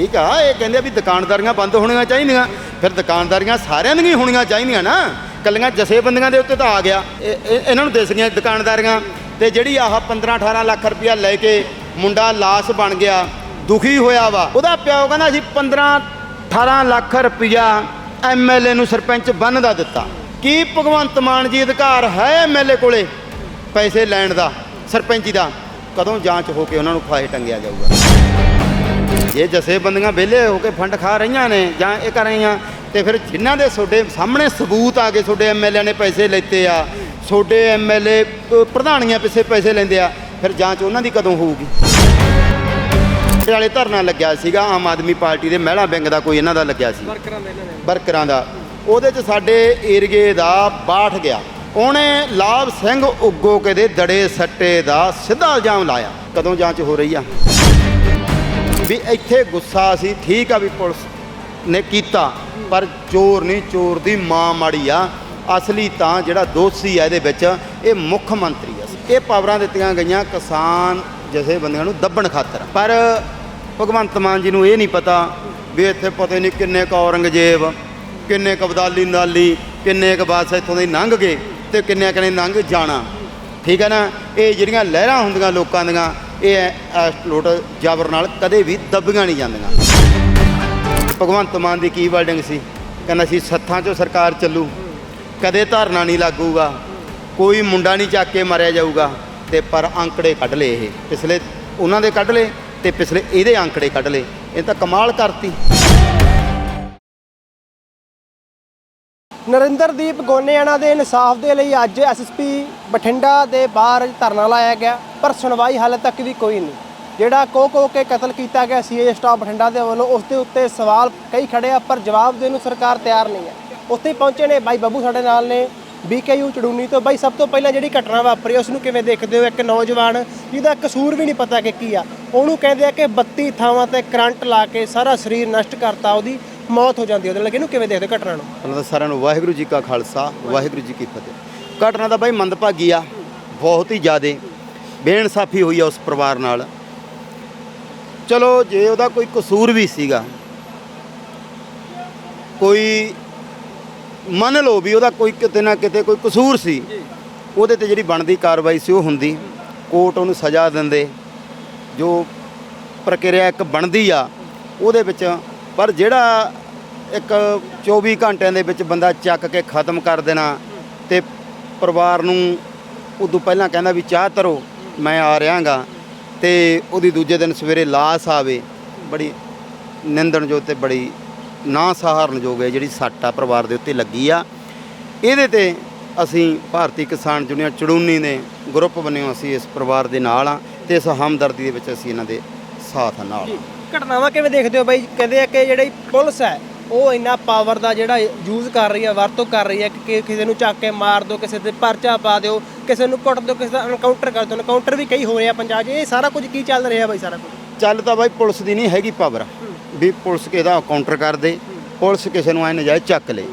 ਠੀਕ ਆ, ਇਹ ਕਹਿੰਦੇ ਵੀ ਦੁਕਾਨਦਾਰੀਆਂ ਬੰਦ ਹੋਣੀਆਂ ਚਾਹੀਦੀਆਂ। ਫਿਰ ਦੁਕਾਨਦਾਰੀਆਂ ਸਾਰਿਆਂ ਦੀਆਂ ਹੀ ਹੋਣੀਆਂ ਚਾਹੀਦੀਆਂ ਨਾ। ਕੱਲੀਆਂ ਜਥੇਬੰਦੀਆਂ ਦੇ ਉੱਤੇ ਤਾਂ ਆ ਗਿਆ। ਇਹ- ਇਹਨਾਂ ਨੂੰ ਦਿਸ ਗਈਆਂ ਦੁਕਾਨਦਾਰੀਆਂ। ਤੇ ਜਿਹੜੀ ਆਹ 15 18 ਲੱਖ ਰੁਪਇਆ ਲੈ ਕੇ ਮੁੰਡਾ ਲਾਸ਼ ਬਣ ਗਿਆ, ਦੁਖੀ ਹੋਇਆ ਵਾ। ਉਹਦਾ ਪਿਓ ਕਹਿੰਦਾ ਅਸੀਂ 15 18 ਲੱਖ ਰੁਪਇਆ ਐਮਐਲਏ ਨੂੰ ਸਰਪੰਚ ਬੰਨ ਦਾ ਦਿੱਤਾ। ਕੀ ਭਗਵੰਤ ਮਾਨ ਜੀ ਅਧਿਕਾਰ ਹੈ ਐਮਐਲਏ ਕੋਲੇ? ਪੈਸੇ ਲੈਣ ਦਾ, ਸਰਪੰਚੀ ਦਾ। ਕਦੋਂ ਜਾਂਚ ਹੋ ਕੇ ਉਹਨਾਂ ਨੂੰ ਫਾਹੇ ਟੰਗਿਆ ਜਾਊਗਾ? ਜੇ ਜਥੇਬੰਦੀਆਂ ਵਿਹਲੇ ਹੋ ਕੇ ਫੰਡ ਖਾ ਰਹੀਆਂ ਨੇ ਜਾਂ ਇਹ ਕਰ ਰਹੀਆਂ ਤੇ ਫਿਰ ਜਿਨ੍ਹਾਂ ਦੇ ਤੁਹਾਡੇ ਸਾਹਮਣੇ ਸਬੂਤ ਆ ਗਏ ਤੁਹਾਡੇ ਐਮਐਲਏ ਨੇ ਪੈਸੇ ਲੈਤੇ ਆ ਤੁਹਾਡੇ ਐਮਐਲਏ ਪ੍ਰਧਾਨੀਆਂ ਪਿੱਛੇ ਪੈਸੇ ਲੈਂਦੇ ਆ ਫਿਰ ਜਾਂਚ ਉਹਨਾਂ ਦੀ ਕਦੋਂ ਹੋਊਗੀ? ਇਹ ਵਾਲੇ ਧਰਨਾ ਲੱਗਿਆ ਸੀਗਾ ਆਮ ਆਦਮੀ ਪਾਰਟੀ ਦੇ ਮਹਿਲਾ ਵਿੰਗ ਦਾ ਕੋਈ ਇਹਨਾਂ ਦਾ ਲੱਗਿਆ ਸੀ। ਵਰਕਰਾਂ ਦੇ ਉਹਦੇ 'ਚ ਸਾਡੇ ਏਰੀਏ ਦਾ ਬਾਠ ਗਿਆ। ਉਹਨੇ ਲਾਭ ਸਿੰਘ ਉਗੋਕੇ ਦੇ ਦੜੇ ਸੱਟੇ ਦਾ ਸਿੱਧਾ ਇਲਜ਼ਾਮ ਲਾਇਆ। ਕਦੋਂ ਜਾਂਚ ਹੋ ਰਹੀ ਆ? ਵੀ ਇੱਥੇ ਗੁੱਸਾ ਸੀ, ਠੀਕ ਆ ਵੀ ਪੁਲਿਸ ਨੇ ਕੀਤਾ, ਪਰ ਚੋਰ ਨਹੀਂ, ਚੋਰ ਦੀ ਮਾਂ ਮਾੜੀ ਆ। ਅਸਲੀ ਤਾਂ ਜਿਹੜਾ ਦੋਸ਼ੀ ਆ ਇਹਦੇ ਵਿੱਚ, ਇਹ ਮੁੱਖ ਮੰਤਰੀ ਆ। ਇਹ ਪਾਵਰਾਂ ਦਿੱਤੀਆਂ ਗਈਆਂ ਕਿਸਾਨ ਜਥੇਬੰਦੀਆਂ ਨੂੰ ਦੱਬਣ ਖਾਤਰ। ਪਰ ਭਗਵੰਤ ਮਾਨ ਜੀ ਨੂੰ ਇਹ ਨਹੀਂ ਪਤਾ ਵੀ ਇੱਥੇ ਪਤਾ ਨਹੀਂ ਕਿੰਨੇ ਕ ਔਰੰਗਜ਼ੇਬ, ਕਿੰਨੇ ਕ ਅਬਦਾਲੀ ਨਾਲੀ, ਕਿੰਨੇ ਕ ਬਾਦਸ਼ਾਹ ਇੱਥੋਂ ਦੇ ਲੰਘ ਗਏ ਤੇ ਕਿੰਨੇ ਕਨੇ ਲੰਘ ਜਾਣਾ। ਠੀਕ ਹੈ ਨਾ? ਇਹ ਜਿਹੜੀਆਂ ਲਹਿਰਾਂ ਹੁੰਦੀਆਂ ਲੋਕਾਂ ਦੀਆਂ ਇਹ ਇਸ ਐਸਟਲੋਟ ਜ਼ਬਰ ਨਾਲ ਕਦੇ ਵੀ ਦੱਬੀਆਂ ਨਹੀਂ ਜਾਂਦੀਆਂ। ਭਗਵੰਤ ਮਾਨ ਦੀ ਕੀ ਵਰਡਿੰਗ ਸੀ? ਕਹਿੰਦਾ ਸੀ, ਸੱਥਾਂ 'ਚੋਂ ਸਰਕਾਰ ਚੱਲੂ, ਕਦੇ ਧਰਨਾ ਨਹੀਂ ਲੱਗੂਗਾ, ਕੋਈ ਮੁੰਡਾ ਨਹੀਂ ਚੱਕ ਕੇ ਮਾਰਿਆ ਜਾਊਗਾ, ਤੇ ਪਰ ਅੰਕੜੇ ਕੱਢ ਲਏ ਇਹ। ਪਿਛਲੇ, ਉਹਨਾਂ ਦੇ ਕੱਢ ਲਏ ਤੇ ਪਿਛਲੇ ਇਹਦੇ ਅੰਕੜੇ ਕੱਢ ਲਏ। ਇਹ ਤਾਂ ਕਮਾਲ ਕਰਤੀ। ਨਰਿੰਦਰਦੀਪ ਗੋਨੇਆਣਾ ਦੇ ਇਨਸਾਫ ਦੇ ਲਈ ਅੱਜ ਐਸਐਸਪੀ ਬਠਿੰਡਾ ਦੇ ਬਾਹਰ ਧਰਨਾ ਲਾਇਆ ਗਿਆ, ਪਰ ਸੁਣਵਾਈ ਹਾਲੇ ਤੱਕ ਵੀ ਕੋਈ ਨਹੀਂ। ਜਿਹੜਾ ਕੋ ਕੋ ਕੇ ਕਤਲ ਕੀਤਾ ਗਿਆ ਸੀਏ ਸਟਾਫ ਬਠਿੰਡਾ ਦੇ ਵੱਲੋਂ, ਉਸ ਦੇ ਉੱਤੇ ਸਵਾਲ ਕਈ ਖੜੇ ਆ, ਪਰ ਜਵਾਬ ਦੇਣ ਨੂੰ ਸਰਕਾਰ ਤਿਆਰ ਨਹੀਂ ਹੈ। ਉੱਥੇ ਪਹੁੰਚੇ ਨੇ ਬਾਈ ਬੱਬੂ ਸਾਡੇ ਨਾਲ ਨੇ ਬੀਕੇਯੂ ਚੜੂਨੀ ਤੋਂ। ਬਾਈ, ਸਭ ਤੋਂ ਪਹਿਲਾਂ ਜਿਹੜੀ ਘਟਨਾ ਵਾਪਰੀ, ਉਸ ਨੂੰ ਕਿਵੇਂ ਦੇਖਦੇ ਹੋ? ਇੱਕ ਨੌਜਵਾਨ, ਜਿਹਦਾ ਕਸੂਰ ਵੀ ਨਹੀਂ ਪਤਾ ਕਿ ਕੀ ਆ। ਉਹਨੂੰ ਕਹਿੰਦੇ ਆ ਕਿ 32 ਥਾਵਾਂ ਤੇ ਕਰੰਟ ਲਾ ਕੇ ਸਾਰਾ ਸਰੀਰ ਨਸ਼ਟ ਕਰਤਾ ਉਹਦੀ। ਮੌਤ ਹੋ ਜਾਂਦੀ ਉਹਦੇ ਲੱਗੇ ਇਹਨੂੰ ਕਿਵੇਂ ਦੇਖਦੇ ਘਟਨਾ ਨੂੰ? ਪਹਿਲਾਂ ਤਾਂ ਸਾਰਿਆਂ ਨੂੰ ਵਾਹਿਗੁਰੂ ਜੀ ਕਾ ਖਾਲਸਾ, ਵਾਹਿਗੁਰੂ ਜੀ ਕੀ ਫਤਿਹ। ਘਟਨਾ ਦਾ ਬਾਈ ਮੰਦਭਾਗੀ ਆ, ਬਹੁਤ ਹੀ ਜ਼ਿਆਦੇ ਬੇਇਨਸਾਫੀ ਹੋਈ ਆ ਉਸ ਪਰਿਵਾਰ ਨਾਲ। ਚਲੋ, ਜੇ ਉਹਦਾ ਕੋਈ ਕਸੂਰ ਵੀ ਸੀਗਾ, ਕੋਈ ਮੰਨ ਲਓ ਵੀ ਉਹਦਾ ਕੋਈ ਕਿਤੇ ਨਾ ਕਿਤੇ ਕੋਈ ਕਸੂਰ ਸੀ, ਉਹਦੇ ਤੇ ਜਿਹੜੀ ਬਣਦੀ ਕਾਰਵਾਈ ਸੀ ਉਹ ਹੁੰਦੀ। ਕੋਰਟ ਉਹਨੂੰ ਸਜ਼ਾ ਦਿੰਦੇ, ਜੋ ਪ੍ਰਕਿਰਿਆ ਇੱਕ ਬਣਦੀ ਆ, ਉਹਦੇ ਵਿੱਚ ਪਰ ਜਿਹੜਾ ਇੱਕ 24 ਘੰਟਿਆਂ ਦੇ ਵਿੱਚ ਬੰਦਾ ਚੱਕ ਕੇ ਖਤਮ ਕਰ ਦੇਣਾ ਤੇ ਪਰਿਵਾਰ ਨੂੰ ਉਦੋਂ ਪਹਿਲਾਂ ਕਹਿੰਦਾ ਵੀ ਚਾਹ ਤਰੋ, ਮੈਂ ਆ ਰਿਹਾਗਾ ਤੇ ਉਹਦੀ ਦੂਜੇ ਦਿਨ ਸਵੇਰੇ ਲਾਸ ਆਵੇ, ਬੜੀ ਨਿੰਦਣਯੋਗ ਤੇ ਬੜੀ ਨਾ ਸਹਾਰਨਯੋਗ ਹੈ ਜਿਹੜੀ ਸੱਟ ਆ ਪਰਿਵਾਰ ਦੇ ਉੱਤੇ ਲੱਗੀ ਆ ਇਹਦੇ ਤੇ ਅਸੀਂ ਭਾਰਤੀ ਕਿਸਾਨ ਯੂਨੀਅਨ ਚੜੂਨੀ ਨੇ ਗਰੁੱਪ ਬਣਿਓ ਅਸੀਂ ਇਸ ਪਰਿਵਾਰ ਦੇ ਨਾਲ ਆ ਤੇ ਇਸ ਹਮਦਰਦੀ ਦੇ ਵਿੱਚ ਅਸੀਂ ਇਹਨਾਂ ਦੇ ਸਾਥ ਨਾਲ ਆ। ਘਟਨਾਵਾਂ ਕਿਵੇਂ ਦੇਖਦੇ ਹੋ ਬਾਈ? ਕਹਿੰਦੇ ਆ ਕਿ ਜਿਹੜੀ ਪੁਲਿਸ ਹੈ ਉਹ ਇੰਨਾ ਪਾਵਰ ਦਾ ਜਿਹੜਾ ਯੂਜ਼ ਕਰ ਰਹੀ ਹੈ ਵਰਤੋਂ ਕਰ ਰਹੀ ਹੈ ਕਿ ਕਿਸੇ ਨੂੰ ਚੱਕ ਕੇ ਮਾਰ ਦਿਓ ਕਿਸੇ ਤੇ ਪਰਚਾ ਪਾ ਦਿਓ ਕਿਸੇ ਨੂੰ ਕੁੱਟ ਦਿਓ ਕਿਸੇ ਦਾ ਐਨਕਾਊਂਟਰ ਕਰ ਦਿਓ। ਐਨਕਾਊਂਟਰ ਵੀ ਕਈ ਹੋ ਰਿਹਾ ਪੰਜਾਬ 'ਚ। ਇਹ ਸਾਰਾ ਕੁਝ ਕੀ ਚੱਲ ਰਿਹਾ ਬਾਈ ਸਾਰਾ ਕੁਝ? ਚੱਲ ਤਾਂ ਬਾਈ ਪੁਲਿਸ ਦੀ ਨਹੀਂ ਹੈਗੀ ਪਾਵਰ ਵੀ ਪੁਲਿਸ ਕਿਹਦਾ ਕਾਊਂਟਰ ਕਰ ਦੇ ਪੁਲਿਸ ਕਿਸੇ ਨੂੰ ਐ ਨਜਾਇਜ਼ ਚੱਕ ਲੇ।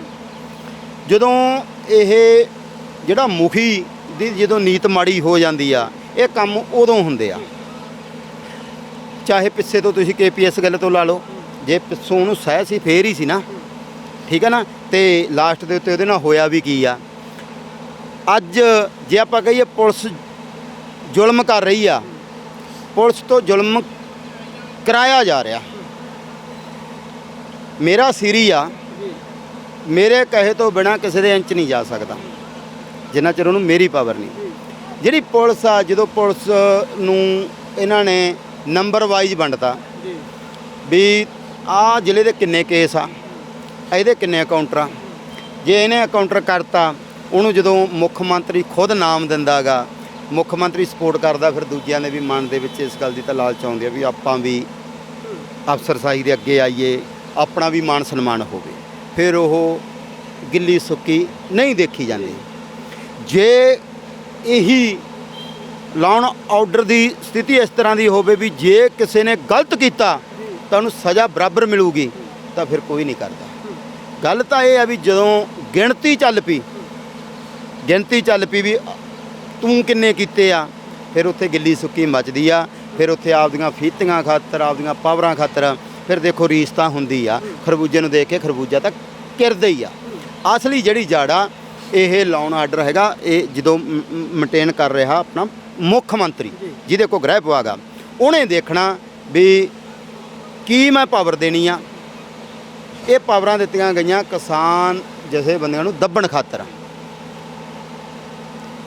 ਜਦੋਂ ਇਹ ਜਿਹੜਾ ਮੁਖੀ ਦੀ ਜਦੋਂ ਨੀਤ ਮਾੜੀ ਹੋ ਜਾਂਦੀ ਆ ਇਹ ਕੰਮ ਉਦੋਂ ਹੁੰਦੇ ਆ। ਚਾਹੇ ਪਿੱਛੇ ਤੋਂ ਤੁਸੀਂ ਕੇਪੀਐਸ ਗੱਲ ਤੋਂ ਲਾ ਲਓ, ਜੇ ਪਿੱਛੋਂ ਉਹਨੂੰ ਸਹਿ ਸੀ, ਫੇਰ ਹੀ ਸੀ ਨਾ। ਠੀਕ ਹੈ ਨਾ? ਤੇ ਲਾਸਟ ਦੇ ਉੱਤੇ ਉਹਦੇ ਨਾਲ ਹੋਇਆ ਵੀ ਕੀ ਆ? ਅੱਜ ਜੇ ਆਪਾਂ ਕਹੀਏ ਪੁਲਿਸ ਜ਼ੁਲਮ ਕਰ ਰਹੀ ਆ, ਪੁਲਿਸ ਤੋਂ ਜ਼ੁਲਮ ਕਰਾਇਆ ਜਾ ਰਿਹਾ। ਮੇਰਾ ਸਿਰੀ ਆ, ਮੇਰੇ ਕਹੇ ਤੋਂ ਬਿਨਾ ਕਿਸੇ ਦੇ ਇੰਚ ਨਹੀਂ ਜਾ ਸਕਦਾ। ਜਿੰਨਾ ਚਿਰ ਉਹਨੂੰ ਮੇਰੀ ਪਾਵਰ ਨਹੀਂ। ਜਿਹੜੀ ਪੁਲਿਸ ਆ, ਜਦੋਂ ਪੁਲਿਸ ਨੂੰ ਇਹਨਾਂ ਨੇ ਨੰਬਰ ਵਾਈਜ਼ ਵੰਡਤਾ। ਜੀ ਵੀ ਆ ਜ਼ਿਲ੍ਹੇ ਦੇ ਕਿੰਨੇ ਕੇਸ ਆ, ਇਹਦੇ ਕਿੰਨੇ ਕਾਊਂਟਰ ਆ। ਜੇ ਇਹਨੇ ਕਾਊਂਟਰ ਕਰਤਾ, ਉਹਨੂੰ ਜਦੋਂ ਮੁੱਖ ਮੰਤਰੀ ਖੁਦ ਨਾਮ ਦਿੰਦਾਗਾ, ਮੁੱਖ ਮੰਤਰੀ ਸਪੋਰਟ ਕਰਦਾ, ਫਿਰ ਦੂਜਿਆਂ ਦੇ ਵੀ ਮਨ ਦੇ ਵਿੱਚ ਇਸ ਗੱਲ ਦੀ ਤਾਂ ਲਾਲਚ ਆਉਂਦੀ ਆ ਵੀ ਆਪਾਂ ਵੀ ਅਫਸਰਸ਼ਾਹੀ ਦੇ ਅੱਗੇ ਆਈਏ, ਆਪਣਾ ਵੀ ਮਾਨ ਸਨਮਾਨ ਹੋਵੇ। ਫਿਰ ਉਹ ਗਿੱਲੀ ਸੁੱਕੀ ਨਹੀਂ ਦੇਖੀ ਜਾਂਦੀ। ਜੇ ਇਹੀ ਲਾਉਣ ਆਰਡਰ ਦੀ ਸਥਿਤੀ ਇਸ ਤਰ੍ਹਾਂ ਦੀ ਹੋਵੇ ਵੀ ਜੇ ਕਿਸੇ ਨੇ ਗਲਤ ਕੀਤਾ, ਤਾਂ ਉਹਨੂੰ ਸਜ਼ਾ ਬਰਾਬਰ ਮਿਲੂਗੀ, ਤਾਂ ਫਿਰ ਕੋਈ ਨਹੀਂ ਕਰਦਾ। ਗੱਲ ਤਾਂ ਇਹ ਆ ਵੀ ਜਦੋਂ ਗਿਣਤੀ ਚੱਲ ਪਈ, ਗਿਣਤੀ ਚੱਲ ਪਈ ਵੀ ਤੂੰ ਕਿੰਨੇ ਕੀਤੇ ਆ, ਫਿਰ ਉੱਥੇ ਗਿੱਲੀ ਸੁੱਕੀ ਮੱਚਦੀ ਆ, ਫਿਰ ਉੱਥੇ ਆਪਦੀਆਂ ਫੀਤੀਆਂ ਖਾਤਰ, ਆਪਦੀਆਂ ਪਾਵਰਾਂ ਖਾਤਰ, ਫਿਰ ਦੇਖੋ ਰੀਸ ਤਾਂ ਹੁੰਦੀ ਆ, ਖਰਬੂਜੇ ਨੂੰ ਦੇਖ ਕੇ ਖਰਬੂਜਾ ਤਾਂ ਕਿਰਦਾ ਹੀ ਆ। ਅਸਲੀ ਜਿਹੜੀ ਜੜ ਆ, ਇਹ ਲਾਉਣ ਆਰਡਰ ਹੈਗਾ, ਇਹ ਜਦੋਂ ਮੇਨਟੇਨ ਕਰ ਰਿਹਾ ਆਪਣਾ ਮੁੱਖ ਮੰਤਰੀ ਜਿਹਦੇ ਕੋ ਗ੍ਰਹਿ ਵਿਭਾਗ ਉਹਨੇ ਦੇਖਣਾ ਵੀ ਕੀ ਮੈਂ ਪਾਵਰ ਦੇਣੀ ਆ। ਇਹ ਪਾਵਰਾਂ ਦਿੱਤੀਆਂ ਗਈਆਂ ਕਿਸਾਨ ਜਥੇਬੰਦੀਆਂ ਨੂੰ ਦੱਬਣ ਖਾਤਰ।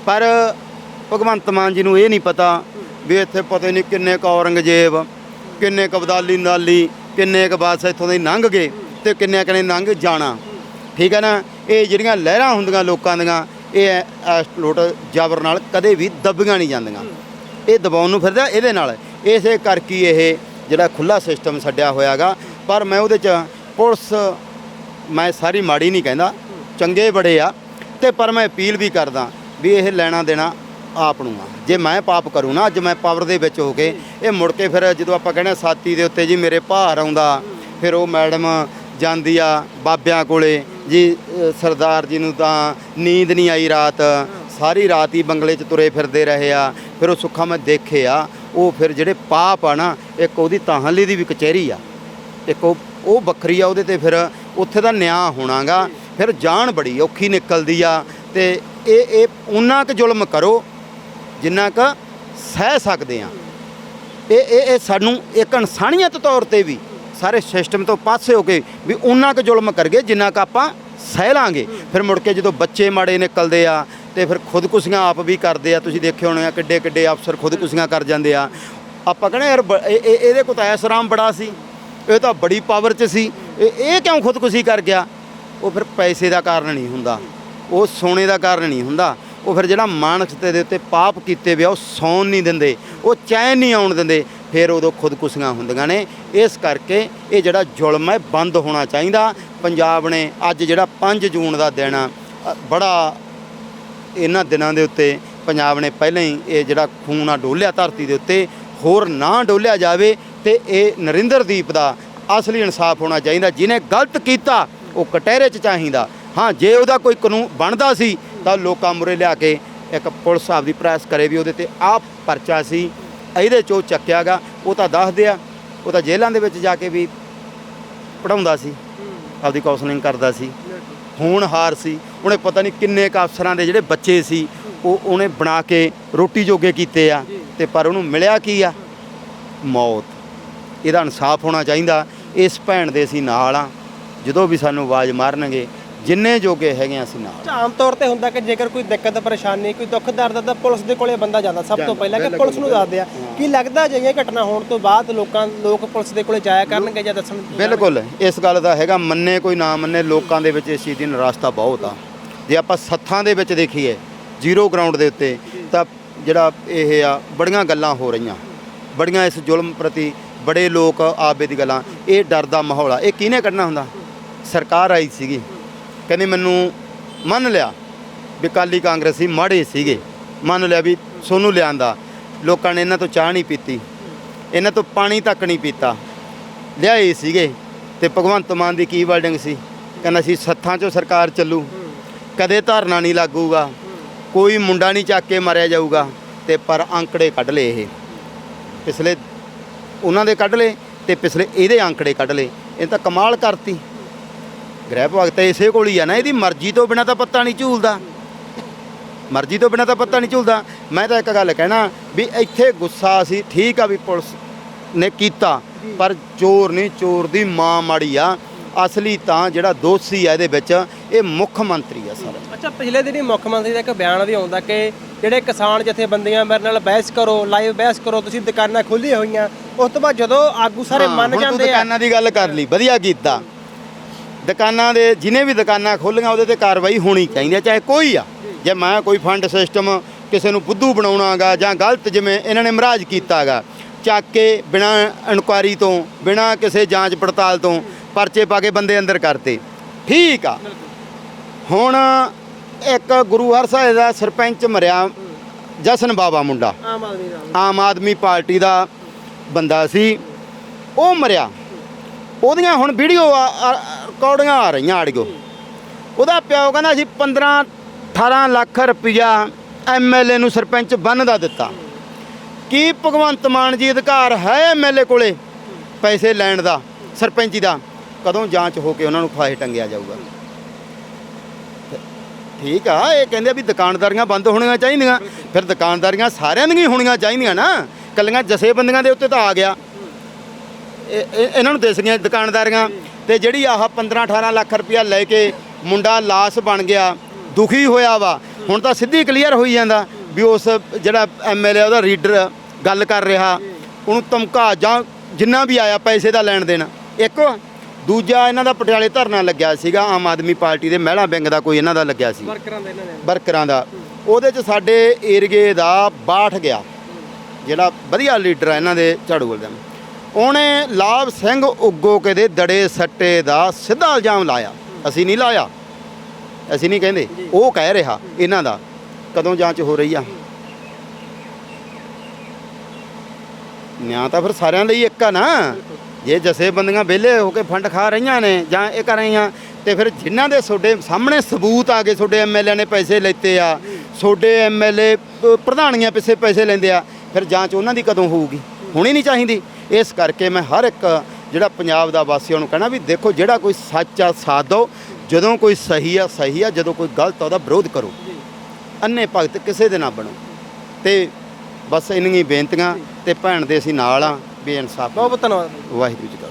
ਪਰ ਭਗਵੰਤ ਮਾਨ ਜੀ ਨੂੰ ਇਹ ਨਹੀਂ ਪਤਾ ਵੀ ਇੱਥੇ ਪਤਾ ਨਹੀਂ ਕਿੰਨੇ ਕ ਔਰੰਗਜ਼ੇਬ, ਕਿੰਨੇ ਕ ਅਬਦਾਲੀ ਨਾਲੀ, ਕਿੰਨੇ ਕ ਬਾਦਸ਼ਾਹ ਇੱਥੋਂ ਦੇ ਲੰਘ ਗਏ ਤੇ ਕਿੰਨੇ ਕਨੇ ਲੰਘ ਜਾਣਾ। ਠੀਕ ਹੈ ਨਾ? ਇਹ ਜਿਹੜੀਆਂ ਲਹਿਰਾਂ ਹੁੰਦੀਆਂ ਲੋਕਾਂ ਦੀਆਂ ਇਹ ਐ- ਇਸ ਲੋਟ ਜ਼ਬਰ ਨਾਲ ਕਦੇ ਵੀ ਦੱਬੀਆਂ ਨਹੀਂ ਜਾਂਦੀਆਂ। ਇਹ ਦਬਾਉਣ ਨੂੰ ਫਿਰਦਾ ਇਹਦੇ ਨਾਲ। ਇਸੇ ਕਰਕੇ ਇਹ ਜਿਹੜਾ ਖੁੱਲਾ ਸਿਸਟਮ ਛੱਡਿਆ ਹੋਇਆਗਾ। ਪਰ ਮੈਂ ਉਹਦੇ ਚ ਪੁਲਿਸ ਮੈਂ ਸਾਰੀ ਮਾੜੀ ਨਹੀਂ ਕਹਿੰਦਾ ਚੰਗੇ ਬੜੇ ਆ। ਤੇ ਪਰ ਮੈਂ ਅਪੀਲ ਵੀ ਕਰਦਾ ਵੀ ਇਹ ਲੈਣਾ ਦੇਣਾ ਆਪ ਨੂੰ ਆ। ਜੇ ਮੈਂ ਪਾਪ ਕਰੂੰ ਨਾ ਅੱਜ ਮੈਂ ਪਾਵਰ ਦੇ ਵਿੱਚ ਹੋ ਕੇ ਇਹ ਮੁੜ ਕੇ ਫਿਰ ਜਦੋਂ ਆਪਾਂ ਕਹਿੰਦੇ ਸਾਥੀ ਦੇ ਉੱਤੇ ਜੀ ਮੇਰੇ ਭਾਰ ਆਉਂਦਾ ਫਿਰ ਉਹ ਮੈਡਮ ਜਾਂਦੀ ਆ ਬਾਬਿਆਂ ਕੋਲੇ। ਜੀ ਸਰਦਾਰ ਜੀ ਨੂੰ ਤਾਂ ਨੀਂਦ ਨਹੀਂ ਆਈ ਰਾਤ। ਸਾਰੀ ਰਾਤ ਹੀ ਬੰਗਲੇ 'ਚ ਤੁਰੇ ਫਿਰਦੇ ਰਹੇ ਆ। ਫਿਰ ਉਹ ਸੁੱਖਾ ਮੈਂ ਦੇਖੇ ਆ ਉਹ ਫਿਰ ਜਿਹੜੇ ਪਾਪ ਆ ਨਾ, ਇੱਕ ਉਹਦੀ ਤਾਹਲੀ ਦੀ ਵੀ ਕਚਹਿਰੀ ਆ। ਇੱਕ ਉਹ ਉਹ ਵੱਖਰੀ ਆ ਉਹਦੇ ਤੇ ਫਿਰ ਉੱਥੇ ਦਾ ਨਿਆਂ ਹੋਣਾਗਾ। ਫਿਰ ਜਾਨ ਬੜੀ ਔਖੀ ਨਿਕਲਦੀ ਆ। ਤੇ ਇਹ ਇਹ ਉਹਨਾਂ ਕੁ ਜ਼ੁਲਮ ਕਰੋ, ਜਿੰਨਾ ਕ ਸਹਿ ਸਕਦੇ ਆ। ਇਹ ਇਹ ਇਹ ਸਾਨੂੰ ਇੱਕ ਇਨਸਾਨੀਅਤ ਤੌਰ ਤੇ ਵੀ ਸਾਰੇ ਸਿਸਟਮ ਤੋਂ ਪਾਸੇ ਹੋ ਕੇ ਵੀ ਉਹਨਾਂ ਕੁ ਜ਼ੁਲਮ ਕਰਗੇ, ਜਿੰਨਾ ਕ ਆਪਾਂ ਸਹਿ ਲਾਂਗੇ। ਫਿਰ ਮੁੜ ਕੇ ਜਦੋਂ ਬੱਚੇ ਮਾੜੇ ਨਿਕਲਦੇ ਆ ਤੇ ਫਿਰ ਖੁਦਕੁਸ਼ੀਆਂ ਆਪ ਵੀ ਕਰਦੇ ਆ। ਤੁਸੀਂ ਦੇਖੇ ਹੋਣੇ ਆ ਕਿੱਡੇ ਕਿੱਡੇ ਅਫਸਰ ਖੁਦਕੁਸ਼ੀਆਂ ਕਰ ਜਾਂਦੇ ਆ। ਆਪਾਂ ਕਹਿੰਦੇ ਯਾਰ ਬ- ਇਹਦੇ ਕੋਲ ਤਾਂ ਐਸਰਾਮ ਬੜਾ ਸੀ। ਇਹ ਤਾਂ ਬੜੀ ਪਾਵਰ 'ਚ ਸੀ। ਇਹ ਕਿਉਂ ਖੁਦਕੁਸ਼ੀ ਕਰ ਗਿਆ? ਉਹ ਫਿਰ ਪੈਸੇ ਦਾ ਕਾਰਨ ਨਹੀਂ ਹੁੰਦਾ। ਉਹ ਸੋਨੇ ਦਾ ਕਾਰਨ ਨਹੀਂ ਹੁੰਦਾ। ਉਹ ਫਿਰ ਜਿਹੜਾ ਮਾਨਸ ਤੇ ਦੇ ਉੱਤੇ ਪਾਪ ਕੀਤੇ ਵਿਆ ਉਹ ਸੌਣ ਨਹੀਂ ਦਿੰਦੇ। ਉਹ ਚੈਨ ਨਹੀਂ ਆਉਣ ਦਿੰਦੇ। ਫਿਰ ਉਦੋਂ ਖੁਦਕੁਸ਼ੀਆਂ ਹੁੰਦੀਆਂ ਨੇ। ਇਸ ਕਰਕੇ ਇਹ ਜਿਹੜਾ ਜ਼ੁਲਮ ਹੈ, ਬੰਦ ਹੋਣਾ ਚਾਹੀਦਾ। ਪੰਜਾਬ ਨੇ ਅੱਜ ਜਿਹੜਾ 5 ਜੂਨ ਦਾ ਦਿਨ ਆ ਬੜਾ ਇਹਨਾਂ ਦਿਨਾਂ ਦੇ ਉੱਤੇ ਪੰਜਾਬ ਨੇ ਪਹਿਲਾਂ ਹੀ ਇਹ ਜਿਹੜਾ ਖੂਨ ਆ ਡੋਲਿਆ, ਧਰਤੀ ਦੇ ਉੱਤੇ। ਹੋਰ ਨਾ ਡੋਲਿਆ ਜਾਵੇ ਤੇ ਇਹ ਨਰਿੰਦਰਦੀਪ ਦਾ ਅਸਲੀ ਇਨਸਾਫ ਹੋਣਾ ਚਾਹੀਦਾ। ਜਿਹਨੇ ਗਲਤ ਕੀਤਾ, ਉਹ ਕਟਹਿਰੇ 'ਚ ਚਾਹੀਦਾ। ਹਾਂ, ਜੇ ਉਹਦਾ ਕੋਈ ਕਾਨੂੰਨ ਬਣਦਾ ਸੀ, ਤਾਂ ਲੋਕਾਂ ਮੁਰੇ ਲਿਆ ਕੇ ਇੱਕ ਪੁਲਿਸ ਆਪਦੀ ਪ੍ਰੈਸ ਕਰੇ ਵੀ ਉਹਦੇ ਤੇ ਆਪ ਪਰਚਾ ਸੀ। ਇਹਦੇ ਚੋਂ ਚੱਕਿਆਗਾ ਉਹ ਤਾਂ ਦੱਸਦੇ ਆ ਉਹ ਤਾਂ ਜੇਲ੍ਹਾਂ ਦੇ ਵਿੱਚ ਜਾ ਕੇ ਵੀ ਪੜਾਉਂਦਾ ਸੀ ਆਪਦੀ ਕਾਉਂਸਲਿੰਗ ਕਰਦਾ ਸੀ। ਹੋਣਹਾਰ ਸੀ ਉਹਨੇ ਪਤਾ ਨਹੀਂ ਕਿੰਨੇ ਕੁ ਅਫਸਰਾਂ ਦੇ ਜਿਹੜੇ ਬੱਚੇ ਸੀ ਉਹ ਉਹਨੇ ਬਣਾ ਕੇ ਰੋਟੀ ਜੋਗੇ ਕੀਤੇ ਆ ਤੇ ਪਰ ਉਹਨੂੰ ਮਿਲਿਆ ਕੀ ਆ? ਮੌਤ। ਇਹਦਾ ਇਨਸਾਫ ਹੋਣਾ ਚਾਹੀਦਾ। ਇਸ ਭੈਣ ਦੇ ਅਸੀਂ ਨਾਲ ਆ ਜਦੋਂ ਵੀ ਸਾਨੂੰ ਆਵਾਜ਼ ਮਾਰਨਗੇ ਜਿੰਨੇ ਜੋਗੇ ਹੈਗੇ ਆ ਅਸੀਂ ਨਾਲ। ਆਮ ਤੌਰ ਤੇ ਹੁੰਦਾ ਕਿ ਜੇਕਰ ਕੋਈ ਦਿੱਕਤ ਪਰੇਸ਼ਾਨੀ ਕੋਈ ਦੁੱਖ ਦਰਦ ਤਾਂ ਪੁਲਿਸ ਦੇ ਕੋਲੇ ਬੰਦਾ ਜਾਂਦਾ ਸਭ ਤੋਂ ਪਹਿਲਾਂ ਕਿ ਪੁਲਿਸ ਨੂੰ ਦੱਸਦੇ ਆ ਕੀ ਲੱਗਦਾ ਜੇ ਇਹ ਘਟਨਾ ਹੋਣ ਤੋਂ ਬਾਅਦ ਲੋਕਾਂ ਲੋਕ ਪੁਲਿਸ ਦੇ ਕੋਲੇ ਜਾਇਆ ਕਰਨਗੇ ਜਾਂ ਦੱਸਣ ਬਿਲਕੁਲ ਇਸ ਗੱਲ ਦਾ ਹੈਗਾ ਮੰਨੇ ਕੋਈ ਨਾ ਮੰਨੇ ਲੋਕਾਂ ਦੇ ਵਿੱਚ ਇਸ ਚੀਜ਼ ਦੀ ਨਿਰਾਸ਼ਤਾ ਬਹੁਤ ਆ। ਜੇ ਆਪਾਂ ਸੱਥਾਂ ਦੇ ਵਿੱਚ ਦੇਖੀਏ ਜ਼ੀਰੋ ਗਰਾਊਂਡ ਦੇ ਉੱਤੇ ਤਾਂ ਜਿਹੜਾ ਇਹ ਆ ਬੜੀਆਂ ਗੱਲਾਂ ਹੋ ਰਹੀਆਂ। ਬੜੀਆਂ ਇਸ ਜ਼ੁਲਮ ਪ੍ਰਤੀ ਬੜੇ ਲੋਕ ਆਬੇ ਦੀ ਗੱਲਾਂ ਇਹ ਡਰ ਦਾ ਮਾਹੌਲ ਆ। ਇਹ ਕਿਹਨੇ ਕੱਢਣਾ ਹੁੰਦਾ? ਸਰਕਾਰ ਆਈ ਸੀਗੀ। ਕਹਿੰਦੀ ਮੈਨੂੰ ਮੰਨ ਲਿਆ ਵੀ ਕਾਲੀ ਕਾਂਗਰਸੀ ਮਾੜੇ ਸੀਗੇ। ਮੰਨ ਲਿਆ ਵੀ ਸੋਨੂੰ ਲਿਆਂਦਾ। ਲੋਕਾਂ ਨੇ ਇਹਨਾਂ ਤੋਂ ਚਾਹ ਨਹੀਂ ਪੀਤੀ। ਇਹਨਾਂ ਤੋਂ ਪਾਣੀ ਤੱਕ ਨਹੀਂ ਪੀਤਾ। ਲਿਆਏ ਸੀਗੇ ਤੇ ਭਗਵੰਤ ਮਾਨ ਦੀ ਕੀ ਵਰਡਿੰਗ ਸੀ? ਕਹਿੰਦਾ ਸੀ ਸੱਥਾਂ 'ਚੋਂ ਸਰਕਾਰ ਚੱਲੂ। ਕਦੇ ਧਰਨਾ ਨਹੀਂ ਲੱਗੂਗਾ। ਕੋਈ ਮੁੰਡਾ ਨਹੀਂ ਚੱਕ ਕੇ ਮਾਰਿਆ ਜਾਊਗਾ। ਤੇ ਪਰ ਅੰਕੜੇ ਕੱਢ ਲਏ ਇਹ। ਪਿਛਲੇ ਉਹਨਾਂ ਦੇ ਕੱਢ ਲਏ ਤੇ ਪਿਛਲੇ ਇਹਦੇ ਅੰਕੜੇ ਕੱਢ ਲਏ। ਇਹ ਤਾਂ ਕਮਾਲ ਕਰਤੀ। ਗ੍ਰਹਿ ਵਿਭਾਗ ਤਾਂ ਇਸੇ ਕੋਲ ਹੀ ਆ ਨਾ ਇਹਦੀ ਮਰਜ਼ੀ ਤੋਂ ਬਿਨਾ ਤਾਂ ਪੱਤਾ ਨਹੀਂ ਝੂਲਦਾ। ਮਰਜ਼ੀ ਤੋਂ ਬਿਨਾ ਤਾਂ ਪੱਤਾ ਨਹੀਂ ਝੂਲਦਾ। ਮੈਂ ਤਾਂ ਇੱਕ ਗੱਲ ਕਹਿਣਾ ਵੀ ਇੱਥੇ ਗੁੱਸਾ ਸੀ ਠੀਕ ਆ ਵੀ ਪੁਲਿਸ ਨੇ ਕੀਤਾ ਪਰ ਚੋਰ ਨਹੀਂ ਚੋਰ ਦੀ ਮਾਂ ਮਾੜੀ ਆ। ਅਸਲੀ ਤਾਂ ਜਿਹੜਾ ਦੋਸ਼ੀ ਆ ਇਹਦੇ ਵਿੱਚ ਇਹ ਮੁੱਖ ਮੰਤਰੀ ਆ ਸਰ। ਅੱਛਾ ਪਿਛਲੇ ਦਿਨੀ ਮੁੱਖ ਮੰਤਰੀ ਦਾ ਇੱਕ ਬਿਆਨ ਵੀ ਆਉਂਦਾ ਕਿ ਜਿਹੜੇ ਕਿਸਾਨ ਜਥੇਬੰਦੀਆਂ ਮੇਰੇ ਨਾਲ ਬਹਿਸ ਕਰੋ ਲਾਈਵ ਬਹਿਸ ਕਰੋ ਤੁਸੀਂ ਦੁਕਾਨਾਂ ਖੋਲ੍ਹੀਆਂ ਹੋਈਆਂ। ਉਸ ਤੋਂ ਬਾਅਦ ਜਦੋਂ ਆਗੂ ਸਾਰੇ ਮੰਨ ਜਾਂਦੇ ਆ। ਦੁਕਾਨਾਂ ਦੀ ਗੱਲ ਕਰ ਲਈ ਵਧੀਆ ਕੀਤਾ। ਦੁਕਾਨਾਂ ਦੇ ਜਿਹਨੇ ਵੀ ਦੁਕਾਨਾਂ ਖੋਲੀਆਂ ਉਹਦੇ ਤੇ ਕਾਰਵਾਈ ਹੋਣੀ ਚਾਹੀਦੀ ਹੈ ਚਾਹੇ ਕੋਈ ਆ। ਜੇ ਮੈਂ ਕੋਈ ਫੰਡ ਸਿਸਟਮ ਕਿਸੇ ਨੂੰ ਬੁੱਧੂ ਬਣਾਉਣਾਗਾ ਜਾਂ ਗਲਤ ਜਿਵੇਂ ਇਹਨਾਂ ਨੇ ਮਹਾਰਾਜ ਕੀਤਾਗਾ ਚੱਕ ਕੇ ਬਿਨਾ ਇਨਕੁਆਰੀ ਤੋਂ ਬਿਨਾ ਕਿਸੇ ਜਾਂਚ ਪੜਤਾਲ ਤੋਂ ਪਰਚੇ ਪਾ ਕੇ ਬੰਦੇ ਅੰਦਰ ਕਰਤੇ। ਠੀਕ ਆ। ਹੁਣ ਇੱਕ ਗੁਰੂ ਹਰਸਾਏ ਦਾ ਸਰਪੰਚ ਮਰਿਆ ਜਸਨ ਬਾਬਾ ਮੁੰਡਾ। ਆਮ ਆਦਮੀ ਆਮ ਆਦਮੀ ਪਾਰਟੀ ਦਾ ਬੰਦਾ ਸੀ। ਉਹ ਮਰਿਆ। ਉਹਦੀਆਂ ਹੁਣ ਵੀਡੀਓ ਕੌੜੀਆਂ ਆ ਰਹੀਆਂ ਆੜੀਓ ਉਹਦਾ ਪਿਓ ਕਹਿੰਦਾ ਅਸੀਂ 15 18 ਲੱਖ ਰੁਪਇਆ ਐਮਐਲਏ ਨੂੰ ਸਰਪੰਚ ਬੰਨ ਦਾ ਦਿੱਤਾ। ਕੀ ਭਗਵੰਤ ਮਾਨ ਜੀ ਅਧਿਕਾਰ ਹੈ ਐਮਐਲਏ ਕੋਲੇ ਪੈਸੇ ਲੈਣ ਦਾ, ਸਰਪੰਚੀ ਦਾ? ਕਦੋਂ ਜਾਂਚ ਹੋ ਕੇ ਉਹਨਾਂ ਨੂੰ ਫਾਹੇ ਟੰਗਿਆ ਜਾਊਗਾ? ਠੀਕ ਆ, ਇਹ ਕਹਿੰਦੇ ਵੀ ਦੁਕਾਨਦਾਰੀਆਂ ਬੰਦ ਹੋਣੀਆਂ ਚਾਹੀਦੀਆਂ। ਫਿਰ ਦੁਕਾਨਦਾਰੀਆਂ ਸਾਰਿਆਂ ਦੀਆਂ ਹੋਣੀਆਂ ਚਾਹੀਦੀਆਂ ਨਾ। ਕੱਲੀਆਂ ਜਥੇਬੰਦੀਆਂ ਦੇ ਉੱਤੇ ਤਾਂ ਆ ਗਿਆ। ਇਹਨਾਂ ਨੂੰ ਦਿਸ ਗਈਆਂ ਦੁਕਾਨਦਾਰੀਆਂ। ਤੇ ਜਿਹੜੀ ਆਹ 15 18 ਲੱਖ ਰੁਪਇਆ ਲੈ ਕੇ ਮੁੰਡਾ ਲਾਸ ਬਣ ਗਿਆ ਦੁਖੀ ਹੋਇਆ ਵਾ। ਹੁਣ ਤਾਂ ਸਿੱਧੀ ਕਲੀਅਰ ਹੋਈ ਜਾਂਦਾ ਵੀ ਉਸ ਜਿਹੜਾ ਐਮਐਲਏ ਉਹਦਾ ਰੀਡਰ ਗੱਲ ਕਰ ਰਿਹਾ ਉਹਨੂੰ ਧਮਕਾ ਜਾਂ ਜਿੰਨਾ ਵੀ ਆਇਆ ਪੈਸੇ ਦਾ ਲੈਣ ਦੇਣ। ਇੱਕ ਦੂਜਾ ਇਹਨਾਂ ਦਾ ਪਟਿਆਲੇ ਧਰਨਾ ਲੱਗਿਆ ਸੀਗਾ ਆਮ ਆਦਮੀ ਪਾਰਟੀ ਦੇ ਮਹਿਲਾ ਵਿੰਗ ਦਾ ਕੋਈ ਇਹਨਾਂ ਦਾ ਲੱਗਿਆ ਸੀ। ਵਰਕਰਾਂ ਦੇ ਇਹਨਾਂ ਦੇ। ਵਰਕਰਾਂ ਦਾ। ਉਹਦੇ 'ਚ ਸਾਡੇ ਏਰੀਏ ਦਾ ਬਾਠ ਗਿਆ। ਜਿਹੜਾ ਵਧੀਆ ਲੀਡਰ ਆ ਇਹਨਾਂ ਦੇ ਝਾੜੂਵਾਲ ਦਾ। ਉਹਨੇ ਲਾਭ ਸਿੰਘ ਉੱਗੋ ਕੇ ਦੇ ਦੜੇ ਸੱਟੇ ਦਾ ਸਿੱਧਾ ਇਲਜ਼ਾਮ ਲਾਇਆ। ਅਸੀਂ ਨਹੀਂ ਲਾਇਆ। ਅਸੀਂ ਨਹੀਂ ਕਹਿੰਦੇ। ਉਹ ਕਹਿ ਰਿਹਾ ਇਹਨਾਂ ਦਾ, ਕਦੋਂ ਜਾਂਚ ਹੋ ਰਹੀ ਆ? ਨਿਆਂ ਤਾਂ ਫਿਰ ਸਾਰਿਆਂ ਲਈ ਇੱਕ ਆ ਨਾ। ਜੇ ਜਥੇਬੰਦੀਆਂ ਵਿਹਲੇ ਹੋ ਕੇ ਫੰਡ ਖਾ ਰਹੀਆਂ ਨੇ ਜਾਂ ਇਹ ਕਰ ਰਹੀਆਂ, ਤੇ ਫਿਰ ਜਿਨ੍ਹਾਂ ਦੇ ਤੁਹਾਡੇ ਸਾਹਮਣੇ ਸਬੂਤ ਆ ਗਏ ਤੁਹਾਡੇ ਐਮਐਲਏ ਨੇ ਪੈਸੇ ਲੈਤੇ ਆ ਤੁਹਾਡੇ ਐਮਐਲਏ ਪ੍ਰਧਾਨੀਆਂ ਪਿੱਛੇ ਪੈਸੇ ਲੈਂਦੇ ਆ, ਫਿਰ ਜਾਂਚ ਉਹਨਾਂ ਦੀ ਕਦੋਂ ਹੋਊਗੀ? ਹੋਣੀ ਨਹੀਂ ਚਾਹੀਦੀ। ਇਸ ਕਰਕੇ ਮੈਂ ਹਰ ਇੱਕ ਜਿਹੜਾ ਪੰਜਾਬ ਦਾ ਵਾਸੀਆਂ ਨੂੰ ਕਹਿਣਾ ਵੀ ਦੇਖੋ ਜਿਹੜਾ ਕੋਈ ਸੱਚ ਆ ਸਾਥ ਦਿਓ ਜਦੋਂ ਕੋਈ ਸਹੀ ਆ ਸਹੀ ਆ ਜਦੋਂ ਕੋਈ ਗਲਤ ਆ ਉਹਦਾ ਵਿਰੋਧ ਕਰੋ। ਅੰਨੇ ਭਗਤ ਕਿਸੇ ਦੇ ਨਾ ਬਣੋ। ਤੇ ਬਸ ਇੰਨੀਆਂ ਹੀ ਬੇਨਤੀਆਂ ਤੇ ਭੈਣ ਦੇ ਅਸੀਂ ਨਾਲ ਆ ਬੇਇਨਸਾਫ। ਬਹੁਤ ਧੰਨਵਾਦ। ਵਾਹਿਗੁਰੂ ਜੀ ਕਾ।